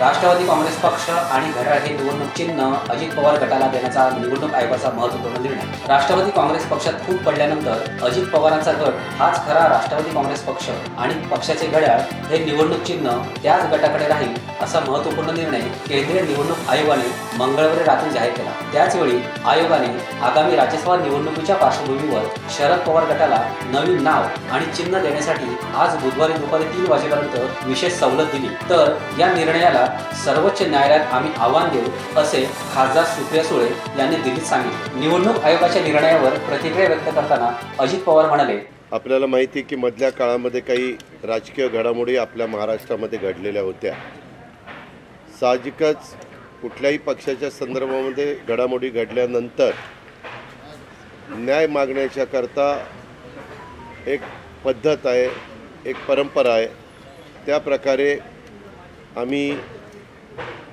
राष्ट्रवादी काँग्रेस पक्ष आणि घड्याळ हे निवडणूक चिन्ह अजित पवार गटाला देण्याचा निवडणूक आयोगाचा महत्त्वपूर्ण निर्णय. राष्ट्रवादी काँग्रेस पक्षात फूट पडल्यानंतर अजित पवारांचा गट हाच खरा राष्ट्रवादी काँग्रेस पक्ष आणि पक्षाचे घड्याळ हे निवडणूक चिन्ह त्याच गटाकडे राहील असा महत्त्वपूर्ण निर्णय केंद्रीय निवडणूक आयोगाने मंगळवारी रात्री जाहीर केला. त्याचवेळी आयोगाने आगामी राज्यसभा निवडणुकीच्या पार्श्वभूमीवर शरद पवार गटाला नवीन नाव आणि चिन्ह देण्यासाठी आज बुधवारी दुपारी तीन वाजेपर्यंत विशेष सवलत दिली. तर या निर्णयाला सर्वोच्च न्यायालयात आम्ही आव्हान देऊ असे खासदार सुप्रिया सुळे यांनी दिल्लीत सांगितले. निवडणूक आयोगाच्या निर्णयावर प्रतिक्रिया व्यक्त करताना अजित पवार म्हणाले आपल्याला माहिती आहे की मधल्या काळामध्ये काही राजकीय घडामोडी आपल्या महाराष्ट्रामध्ये घडलेल्या होत्या. साहजिकच कुठल्याही पक्षाच्या संदर्भामध्ये घडामोडी घडल्यानंतर न्याय मागण्याच्या करता एक पद्धत आहे एक परंपरा आहे. त्या प्रकारे आम्ही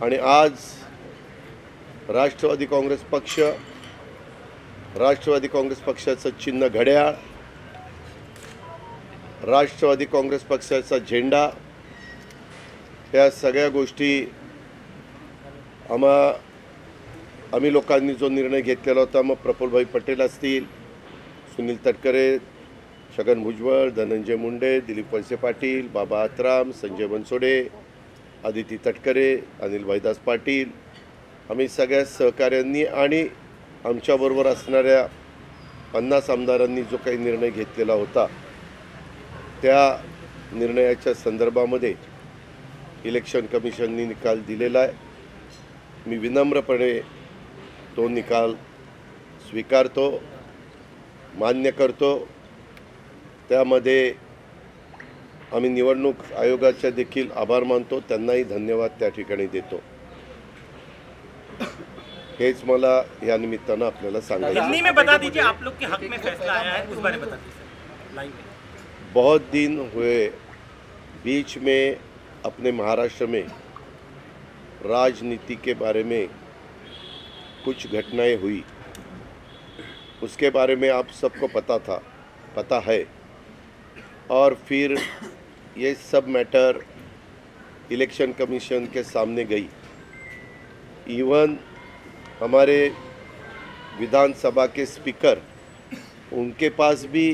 आणि आज राष्ट्रवादी काँग्रेस पक्ष राष्ट्रवादी काँग्रेस पक्षाचं चिन्ह घड्याळ राष्ट्रवादी काँग्रेस पक्षाचा झेंडा या सगळ्या गोष्टी आम्हा आम्ही लोकांनी जो निर्णय घेतलेला होता मग प्रफुल्लभाई पटेल असतील सुनील तटकरे छगन भुजबळ धनंजय मुंडे दिलीप वळसे पाटील बाबा आत्राम संजय बनसोडे आदिती तटकरे अनिल भाईदास पाटील आम्ही सगळ्या सहकाऱ्यांनी आणि आमच्याबरोबर असणाऱ्या पन्नास आमदारांनी जो काही निर्णय घेतलेला होता त्या निर्णयाच्या संदर्भामध्ये इलेक्शन कमिशननी निकाल दिलेला आहे. मी विनम्रपणे तो निकाल स्वीकारतो मान्य करतो. त्यामध्ये आम्ही निवडणूक आयोगाचे देखील आभार मानतो. त्यांनाही धन्यवाद त्या ठिकाणी देतो. हेच मला या निमित्तानं आपल्याला सांगायचं हिंदी में बता दीजिए आप लोग के हक में फैसला आया है उस बारे में बता दीजिए। लाइन में। बहुत दिन हुए बीच में अपने महाराष्ट्र में राजनीति के बारे में कुछ घटनाएं हुई। उसके बारे में आप सबको पता था पता है। और फिर ये सब मैटर इलेक्शन कमीशन के सामने गई। इवन हमारे विधानसभा के स्पीकर उनके पास भी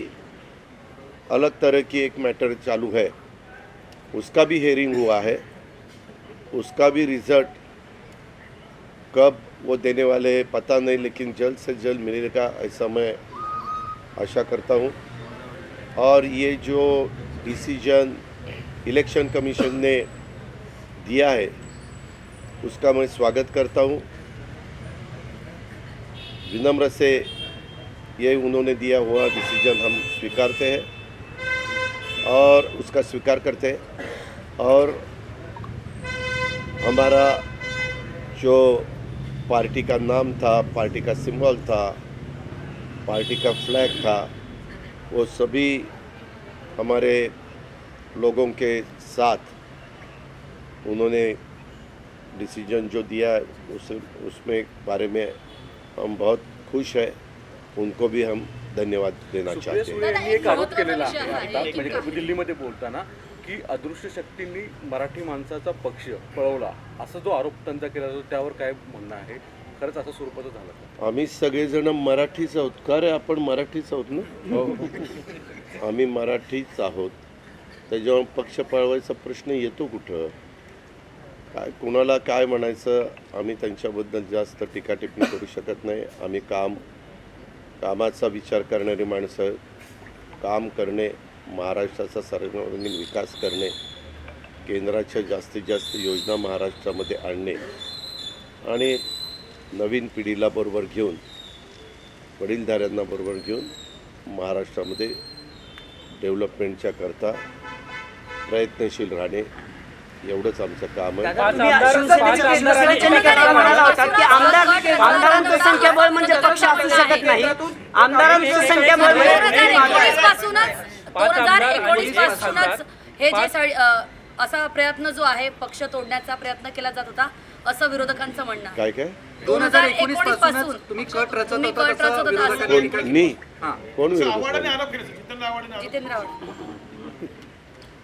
अलग तरह की एक मैटर चालू है। उसका भी हेयरिंग हुआ है। उसका भी रिज़ल्ट कब वो देने वाले हैं, पता नहीं, लेकिन जल्द से जल्द मिलेगा ऐसा मैं आशा करता हूँ। और ये जो डिसीज़न इलेक्शन कमीशन ने दिया है, उसका मैं स्वागत करता हूँ। विनम्र से ये उन्होंने दिया हुआ डिसीज़न हम स्वीकारते हैं और उसका स्वीकार करते हैं। और हमारा जो पार्टी का नाम था, पार्टी का सिंबल था, पार्टी का फ्लैग था, वो सभी हमारे लोगों के साथ उन्होंने डिसीजन जो दिया है उस उसमें बारे में हम बहुत खुश हैं। उनको भी हम धन्यवाद देना चाहते हैं। यांनी एक आरोप केलेला आहे. म्हणजे दिल्लीमध्ये बोलताना की अदृश्य शक्तींनी मराठी माणसाचा पक्ष पळवला असा जो आरोप त्यांचा केला जातो त्यावर काय म्हणणं आहे? खरंच असं स्वरूपाचं झालं आम्ही सगळेजण मराठीच आहोत. का रे आपण मराठीच आहोत ना? आम्ही मराठीच आहोत. त्याच्यावर पक्ष पळवायचा प्रश्न येतो कुठं? काय कुणाला काय म्हणायचं? आम्ही त्यांच्याबद्दल जास्त टीकाटिप्पणी करू शकत नाही. आम्ही काम कामाचा विचार करणारी माणसं काम करणे महाराष्ट्राचा सर्वांगीण विकास करणे केंद्राच्या जास्तीत जास्त योजना महाराष्ट्रामध्ये आणणे आणि नवीन पिढीला बरोबर घेऊन वडीलधाऱ्यांना बरोबर घेऊन महाराष्ट्रामध्ये डेव्हलपमेंटच्या करता प्रयत्नशील राहणे एवढंच आमचं काम आहे. आमदारांचं संख्याबळ म्हणजे पक्ष असू शकत नाही. आमदारांचं संख्याबळ म्हणजे पासूनच हे जे असा प्रयत्न जो आहे पक्ष तोडण्याचा प्रयत्न केला जात होता असं विरोधकांचं म्हणणं. काय काय? दोन हजार एकोणीसपासून तुम्ही कट रचत होता असं कोण जितेंद्र आव्हाड.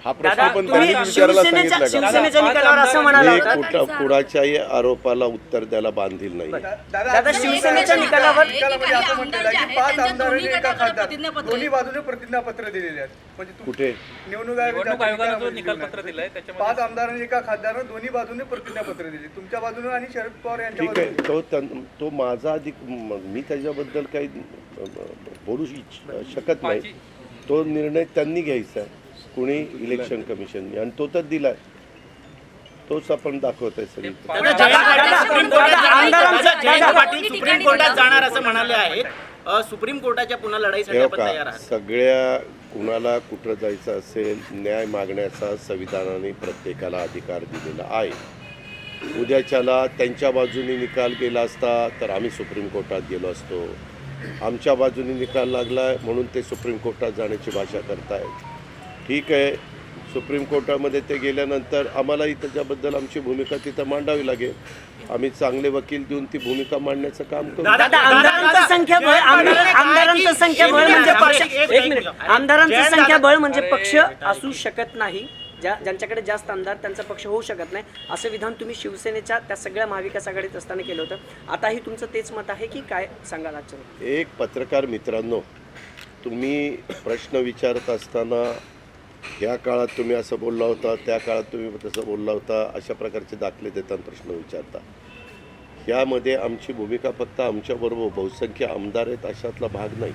हा प्रश्न दादा पण तुम्ही त्यांनी विचारायला शिवसेनेच्या सांगितलं का? शिवसेनेच्या निकालावर असं म्हणाला मी होता. कुठं कुणाच्याही आरोपाला उत्तर द्यायला बांधील नाही. दादा शिवसेनेच्या निकालावर निकालामध्ये असं म्हटलेलं आहे की पाच आमदारांनी एका खासदार दोन्ही बाजूने प्रतिज्ञापत्र दिलेले आहेत. म्हणजे तू- कुठे? निवडणूक निवडणूक आयोगानं जो निकालामध्ये निकालपत्र दिलंय त्याच्यामध्ये पाच आमदारांनी एका खासदारानं दोन्ही बाजूने प्रतिज्ञापत्र दिले. तुमच्या बाजूने आणि शरद पवार यांच्या ठीक आहे. बाजूने. तो त्यां- तो माझा अधिक म- मी त्याच्याबद्दल काही अ, बोलू इच्छ- शकत नाही. तो निर्णय त्यांनी घ्यायचा आहे. कुणी इलेक्शन कमिशनने आणि तो तर दिलाय. तोच आपण दाखवत आहे सगळी सुप्रीम कोर्टात जाणार असं म्हणाले आहेत. सुप्रीम कोर्टाच्या पुन्हा लढाईसाठी हे सगळ्या कुणाला कुठं जायचं असेल न्याय मागण्याचा संविधानाने प्रत्येकाला अधिकार दिलेला आहे. उद्याच्याला त्यांच्या बाजूने निकाल गेला असता तर आम्ही सुप्रीम कोर्टात गेलो असतो. आमच्या बाजूने निकाल लागला म्हणून ते सुप्रीम कोर्टात जाण्याची भाषा करतायत. ठीक आहे. सुप्रीम कोर्टामध्ये ते गेल्यानंतर आम्हालाही त्याच्याबद्दल आमची भूमिका तिथं मांडावी लागेल. आम्ही चांगले वकील देऊन ती भूमिका मांडण्याचं काम करू. दादा आमदारांचं संख्याबळ आमदार- आमदारांचं संख्याबळ म्हणजे पक्ष एक मिनिट. आमदारांचं संख्याबळ म्हणजे पक्ष असू शकत नाही. ज्या ज्यांच्याकडे जास्त आमदार त्यांचा पक्ष होऊ शकत नाही. असं विधान तुम्ही शिवसेनेच्या त्या सगळ्या महाविकास आघाडीत असताना केलं होतं. आताही तुमचं तेच मत आहे की काय सांगाल आजच्या एक पत्रकार मित्रांनो तुम्ही प्रश्न विचारत असताना ह्या काळात तुम्ही असं बोलला होता त्या काळात तुम्ही तसं बोलला होता अशा प्रकारचे दाखले देताना प्रश्न विचारता. ह्यामध्ये आमची भूमिका फक्त आमच्याबरोबर बहुसंख्य आमदार आहेत अशातला भाग नाही.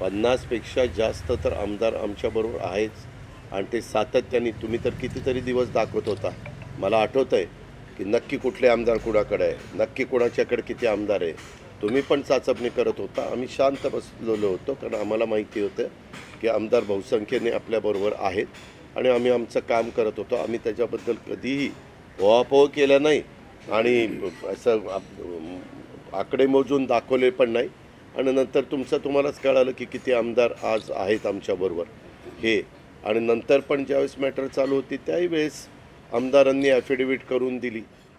पन्नासपेक्षा जास्त तर आमदार आमच्याबरोबर आहेच. आणि ते सातत्याने तुम्ही तर कितीतरी दिवस दाखवत होता. मला आठवतं आहे की नक्की कुठले आमदार कुणाकडे आहे नक्की कुणाच्याकडे किती आमदार आहे. तुम्ही पण चाचपणी करत होता. आम्ही शांत बसलेलो होतो कारण आम्हाला माहिती होतं की आमदार बहुसंख्येने आपल्याबरोबर आहेत आणि आम्ही आमचं काम करत होतो. आम्ही त्याच्याबद्दल कधीही ओहापोह केला नाही आणि असं आकडे मोजून दाखवले पण नाही. आणि नंतर तुमचं तुम्हालाच कळालं की किती आमदार आज आहेत आमच्याबरोबर हे. आणि नंतर पण ज्यावेळेस मॅटर चालू होती त्याही वेळेस आमदारांनी ॲफिडेव्हिट करून दिली.